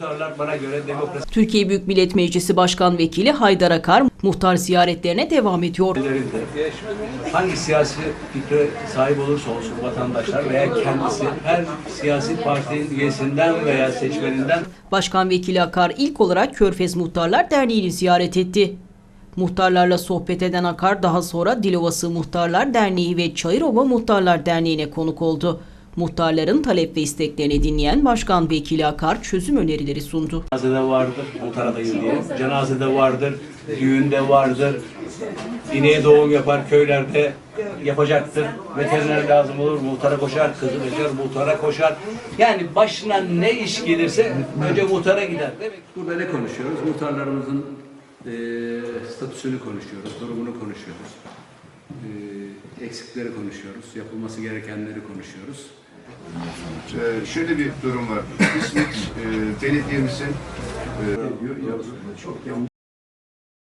Muhtarlar bana göre demokrasi Türkiye Büyük Millet Meclisi Başkan Vekili Haydar Akar muhtar ziyaretlerine devam ediyor. hangi siyasi fikre sahip olursa olsun vatandaşlar veya kendisi her siyasi partinin üyesinden veya seçmeninden Başkan Vekili Akar ilk olarak Körfez Muhtarlar Derneği'ni ziyaret etti. Muhtarlarla sohbet eden Akar daha sonra Dilovası Muhtarlar Derneği ve Çayırova Muhtarlar Derneği'ne konuk oldu. Muhtarların talep ve isteklerini dinleyen Başkan Vekili Akar çözüm önerileri sundu. cenazede vardır, muhtar adayım diye. Cenazede vardır, düğünde vardır. İneğe doğum yapar köylerde yapacaktır. Veteriner lazım olur, muhtara koşar, kızı beşer, muhtara koşar. Yani başına ne iş gelirse önce muhtara gider. Demek burada ne konuşuyoruz? Muhtarlarımızın eee statüsünü konuşuyoruz, durumunu konuşuyoruz. Eee, eksikleri konuşuyoruz, yapılması gerekenleri konuşuyoruz. Ee, şöyle bir durum var. İsmet e, Belediye'mizin e,